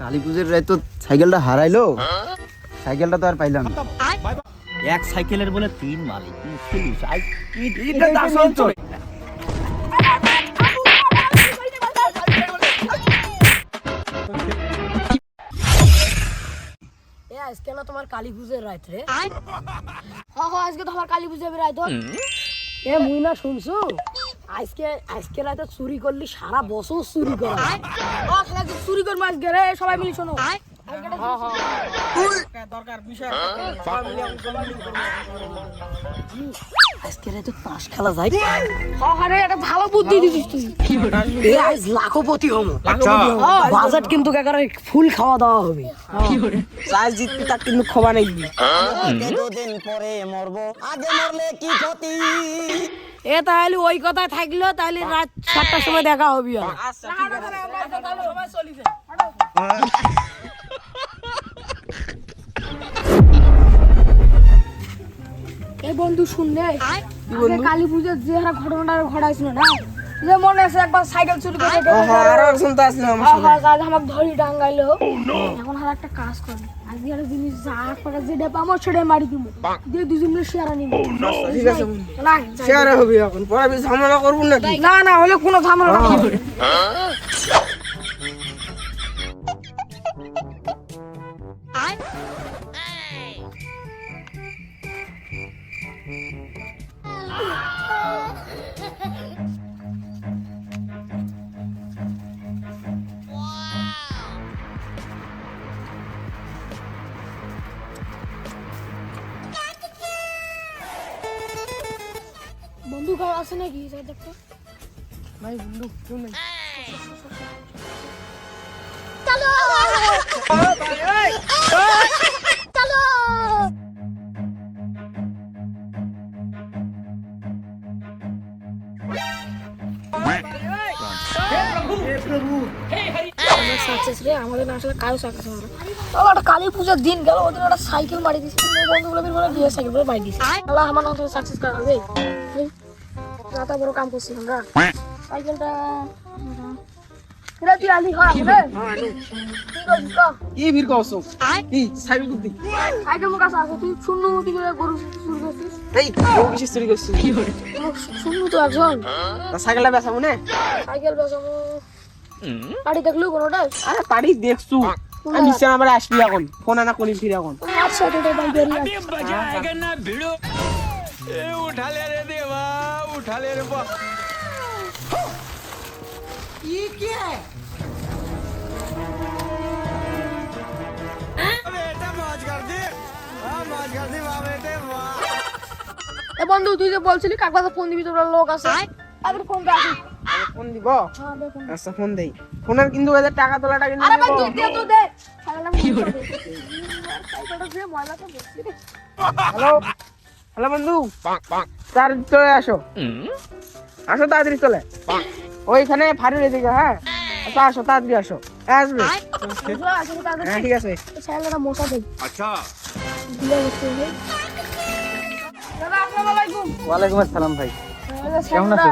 কালী পুজোর রায় তো সাইকেলটা হারাইলো। সাইকেলটা তো আর পাইলাম না। এক সাইকেলের বলে তিন মালিক। আজকে না তোমার কালী পুজোর রাত রে। হ্যাঁ আজকে তোমার কালী পুজোর রাত এ মুই না শুনছু? আজকে আজকে রাতে চুরি করলি সারা বছর চুরি করা। চুরি কর মাছ গেলে সবাই মিলে শোনো। আজকে রাতে তাস খেলা যায় হ্যাঁ এটা ভালো বুদ্ধি দিছিস তুই এ আজ লাখপতি হমো বাজেট কিন্তু একেবারে ফুল খাওয়া দাওয়া হবে জিতবি তার কিন্তু ক্ষমা নেই দুদিন পরে মরবো আগে মরলে কি ক্ষতি এ তাহলে ওই কথায় থাকল তাহলে রাত সাতটার সময় দেখা হবে আর। বন্ধু শুনলে আগে কালী পুজোর যে হারা ঘটনাটা ঘটাইছিল না যে মনে আছে একবার সাইকেল চুরি করে আমাকে ধরি ডাঙ্গাইলো এখন আর একটা কাজ করে। আজকে একটা জিনিস যা করে যেটা পাবো সেটা মারি দিব। দিয়ে দুজন মিলে শেয়ার নিব ঠিক আছে শেয়ার হবে এখন। পরে ঝামেলা করব নাকি? না না হলে কোনো ঝামেলা হবে আছে নাকি? দেখো ভাই বন্ধু কেউ নেই। আমাদের আসলে কারও না। একটা কালী পুজোর দিন গেল ওদের একটা সাইকেল মারি দিছে বন্ধুগুলো সাইকেল করে মারি দিছে আল্লাহ আমার নাম সাকসেস করা হবে। এত বড় কাম করছি আমরা। সাইকেলটা এটা তুই আলি হয় হবে কি ভিড় করছ কি সাইকেল কুদি সাইকেল মুখ আছে আছে। তুই শূন্য তুই করে গরু শুরু করছিস? এই ও কিছু চুরি করছিস? শূন্য তো একজন। সাইকেলটা বেচাবো না? সাইকেল বেসাবো গাড়ি দেখল কোনোটা? আরে পারি দেখছু। আমি নিশ্চয় আমার আসবি এখন। ফোন আনা করি ফিরে এখন। বেরিয়ে এ বন্ধু তুই যে বলছিলি কাকবাসা ফোন দিবি তোর লোক আছে তারপরে ফোন আসি ফোন দিব হ্যাঁ। আচ্ছা ফোন দেই ফোনের কিন্তু ওদের টাকা তোলাটা কিন্তু আরে ভাই নিবো। তুই দে তো দে সাইকেলটা কি করে সাইকেলটা দিয়ে ময়লা তো বেশি রে। হ্যালো হ্যালো বন্ধু তার চলে আসো। আসো তাড়াতাড়ি চলে। ওইখানে ফাড়ির এদিকে হ্যাঁ? আচ্ছা আসো তাড়াতাড়ি আসো। আসবে। হ্যাঁ ঠিক আছে। সাইকেলটা মোটা দেই আচ্ছা। ওয়ালাইকুম আসসালাম ভাই। সাইকেলটা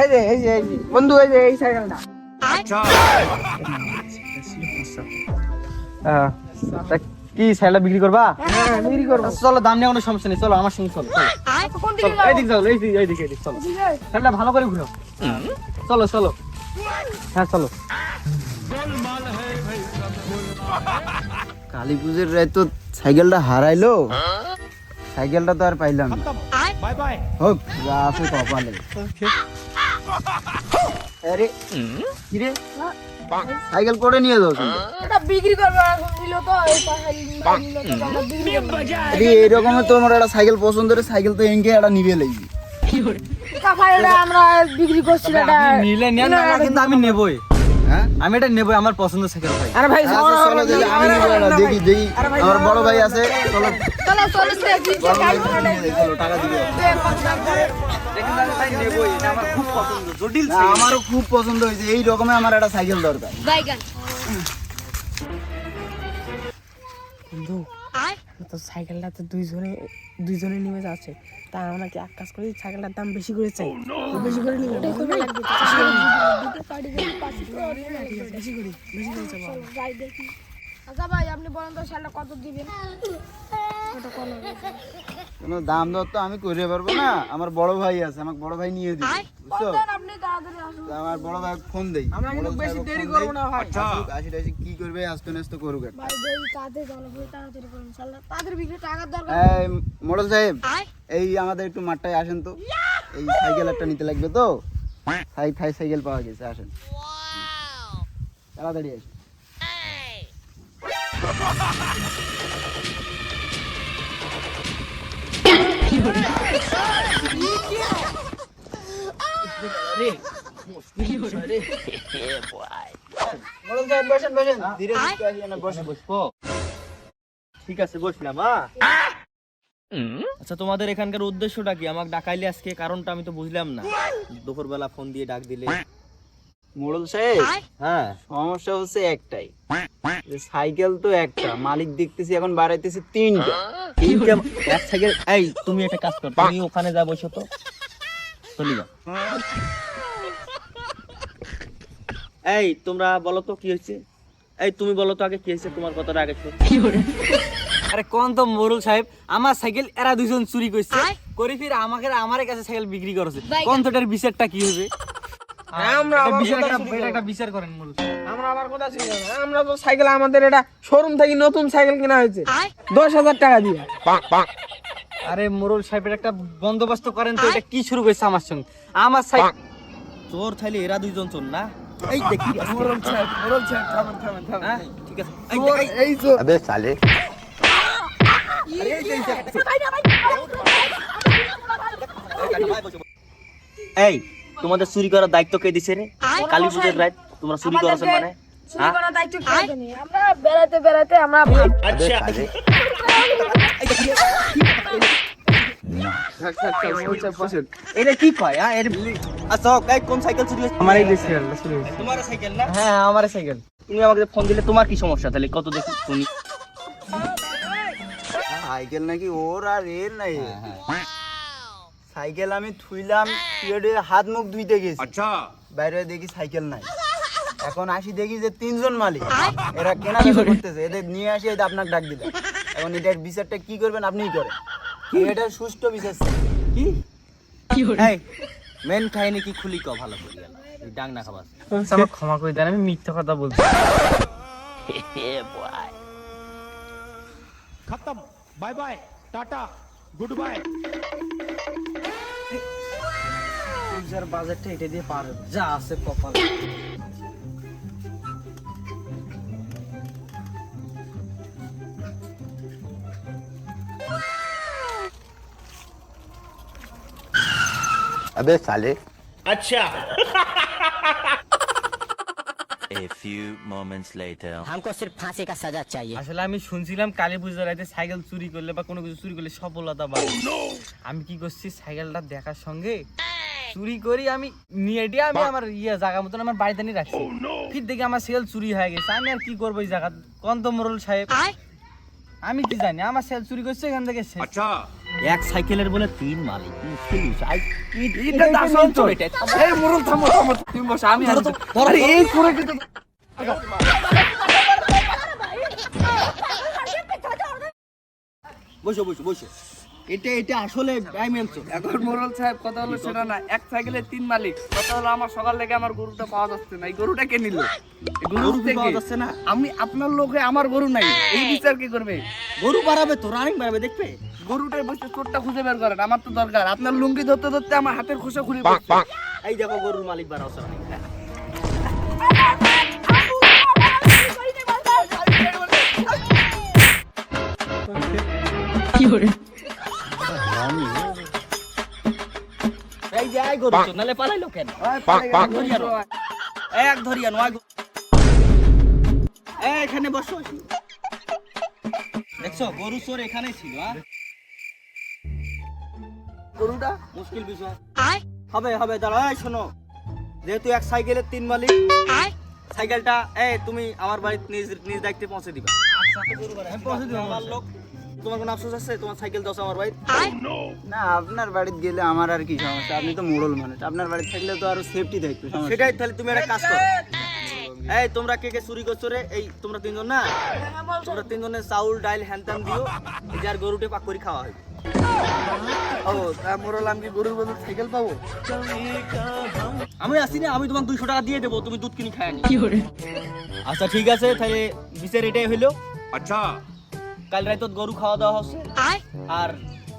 এই যে এই যে বন্ধু এই যে এই সাইকেলটা। তা কি সাইকেলটা বিক্রি করবা? হ্যাঁ বিক্রি করব। আচ্ছা, চলো দাম নিয়ে কোনো সমস্যা নেই চলো আমার সঙ্গে চলো চলো। কোন চলো, এই দিকে, এইদিকে এইদিকে চলো। সাইকেলটা ভালো করে ঘুরো চলো চলো। হ্যাঁ চলো। কালী পুজোর রায় তো সাইকেলটা হারাইলো। সাইকেলটা তো আর পাইলাম না। হোক যা আছে কপালে আরে কি রে সাইকেল করে নিয়ে যাও কিন্তু এটা বিক্রি করবে তো নিল আরে এরকম তোমার একটা সাইকেল পছন্দ করে সাইকেল তো এঙ্গে একটা নিবে লাগবে আমরা বিক্রি করছি এটা নিলে নিয়ে না কিন্তু আমি নেবই হ্যাঁ আমি এটা নেবই আমার পছন্দ সাইকেল ভাই আরে ভাই আচ্ছা, চলো আমি নিবো দেখি দেখি আমার বড় ভাই আছে চলো চলো চলো টাকা দিবে আমারও খুব পছন্দ হয়েছে এই রকমের আমার একটা সাইকেল দরকার। বাইগান। তো সাইকেলটা তো দুইজনে দুইজনে নিয়ে যাচ্ছে। তা আমরা কি এক কাজ করি সাইকেলটার দাম বেশি করে চাই? বেশি করে পাঁচ বেশি করে বেশি করে দেখি আচ্ছা ভাই আপনি বলেন তো শালটা কত দিবেন? কোনো দাম দর তো আমি করে পারব না। আমার বড় ভাই আছে আমাকে বড় ভাই নিয়ে দিবে বুঝছ? আমার বড় ভাই ফোন দেই। আমরা কিন্তু বেশি দেরি ফোন না ভাই। আসুক, আসি টাসি কি করবে আস্তে আস্তে করুক একটা। ভাই দেরি তাড়াতাড়ি চলো ভাই তাড়াতাড়ি করুন শালটা। তাড়াতাড়ি বিক্রি টাকার দরকার এই মোড়ল সাহেব এই আমাদের একটু মাঠটায় আসেন তো। এই সাইকেল একটা নিতে লাগবে তো। থাই সাইকেল পাওয়া গেছে আসেন। তাড়াতাড়ি আসেন। ঠিক আছে বসলাম হ্যাঁ আচ্ছা তোমাদের এখানকার উদ্দেশ্যটা কি? আমাকে ডাকাইলে আজকে কারণটা আমি তো বুঝলাম না। দুপুরবেলা ফোন দিয়ে ডাক দিলে। মোড়ল সাহেব হ্যাঁ সমস্যা হচ্ছে একটাই। যে সাইকেল তো একটা মালিক দেখতেছি এখন বাড়াইতেছি তিনটা। তিনটা এক সাইকেল এই তুমি একটা কাজ করো তুমি ওখানে যা বসো তো। চলে যাও। এই তোমরা বলো তো কি হয়েছে? এই তুমি বলো তো আগে কি হয়েছে তোমার কথাটা আগে শোনো। আরে কোন তো মোরল সাহেব আমার সাইকেল এরা দুজন চুরি করছে করে ফির আমাকে আমার কাছে সাইকেল বিক্রি করেছে। কোন তো এটার বিচারটা কি হবে? আমরা একটা- বিচার করেন মোরল আমরা আবার কথা শুনি আমরা তো সাইকেল আমাদের এটা শোরুম থেকে নতুন সাইকেল কেনা হয়েছে। দশ হাজার টাকা দিয়ে। আরে মোরল সাহেবের একটা বন্দোবস্ত করেন তো এটা কি শুরু করছে আমার সঙ্গে? আমার সাইকেল চোর থাইলে এরা দুইজন চোর না? এই দেখি মোরল সাহেব মোরল সাহেব থামেন থামেন থামেন। হ্যাঁ ঠিক আছে। এই তোমাদের চুরি করার দায়িত্ব কে দিছে রে? কালী পুজোর রাত তোমরা চুরি করেছ মানে চুরি করার দায়িত্ব কে জানে? আমরা বেড়াতে বেড়াতে আমরা আচ্ছা। এটা কি কয় হ্যাঁ? এর আচ্ছা কোন সাইকেল চুরি হয়েছে? আমার এই চুরি হয়েছে। তোমার সাইকেল না? হ্যাঁ আমার সাইকেল। তুমি আমাকে ফোন দিলে তোমার কি সমস্যা? তাহলে কত দেখি শুনি। সাইকেল নাকি ওর আর এর নাই। সাইকেল আমি থুইলাম হাত মুখ ধুইতে গেছি। আচ্ছা। বাইরে দেখি সাইকেল নাই। এখন আসি দেখি যে তিনজন মালিক। এরা কেনা করতেছে। এদের নিয়ে আসি এটা আপনার ডাক দিলাম। এখন এটার বিচারটা কি করবেন আপনিই করেন। কি এটা সুষ্ঠু বিচার? কি? মেন খাই কি খুলি ক ভালো করে ডাং না খাবার। আমার ক্ষমা করে দেন আমি মিথ্যা কথা বলছি। খতম। Bye bye tata good bye. পূজার বাজারটা এটা দিয়ে পার হবে। যা আছে কপাল A few moments later. हमको सिर्फ फांसी का सजा चाहिए আসলে আমি শুনছিলাম কালী পুজোর রাতে সাইকেল চুরি করলে বা কোনো কিছু চুরি করলে সফলতা পাবে আমি কি করছি সাইকেলটা দেখার সঙ্গে চুরি করি আমি নিয়ে দিয়ে আমি আমার ইয়ে জায়গা মতন আমার বাড়িতে নিয়ে রাখছি ফির দেখি আমার সাইকেল চুরি হয়ে গেছে আমি আর কি করব এই জায়গা কন্ত মোরল সাহেব আমি কি জানি আমার সাইকেল চুরি করছে এখান থেকে শেষ। এক সাইকেলের বলে তিন মালিক মুশকিল বিষয়। এটা তো আসল চোর। এই মোরল থামো থামো তুমি বসো আমি আরে এই চোরে কিন্তু বসো বসো বসো এটা এটা আসলে এখন মোরল সাহেব কথা হলো সেটা না এক সাইকেলে তিন মালিক। কথা হলো আমার সকাল থেকে আমার গরুটা পাওয়া যাচ্ছে না এই গরুটা কে নিল? গরু কি পাওয়া যাচ্ছে না? আমি আপনার লোকে আমার গরু নাই এই বিচার কি করবে? গরু বাড়াবে তো রানিং বাড়াবে দেখবে? গরুটার বসে চোরটা খুঁজে বের করেন আমার তো দরকার। আপনার লুঙ্গি ধরতে ধরতে আমার হাতের খোসা খুলে এই দেখো গরুর মালিক বাড়াও রানিং এই যে আই গরু চোর, পালাইলো কেন? এক ধরিয়ানো আই এখানে বসো দেখছ গরু চোর এখানেই ছিল গরুটা? মুশকিল বিষয়। হবে হবে দাঁড়া শোনো। যেহেতু এক সাইকেলের তিন মালিক সাইকেলটা এই তুমি আমার বাড়িতে নিজ নিজ দায়িত্বে পৌঁছে দিবা। আমি পৌঁছে দিব আমার লোক তোমার কোনো আফসোস আছে? তোমার সাইকেল দাও আমার ভাই oh, না আপনার বাড়িতে গেলে আমার আর কি সমস্যা? আপনি তো মোড়ল মানুষ। আপনার বাড়িতে থাকলে তো আরও সেফটি থাকবে সেটাই তাহলে তুমি একটা কাজ করো। এই তোমরা কে কে চুরি করছ রে? এই তোমরা তিনজন না? তোমরা তিনজনে চাউল ডাল হ্যানত্যান দিও। যার গরুটে পাক করে খাওয়া হয়। ও তা আমি গরুর সাইকেল পাবো? আমি আসি না আমি তোমাকে দুইশো টাকা দিয়ে দেবো তুমি দুধ কিনে খায় আচ্ছা ঠিক আছে তাহলে বিচার এটাই হইল। আচ্ছা। কাল রাতে গরু খাওয়া দাওয়া হচ্ছে। আর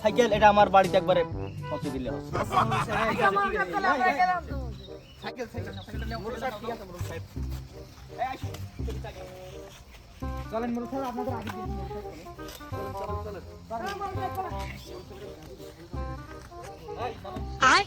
সাইকেল এটা আমার বাড়িতে একবারে পৌঁছে দিলে হচ্ছে। আয়।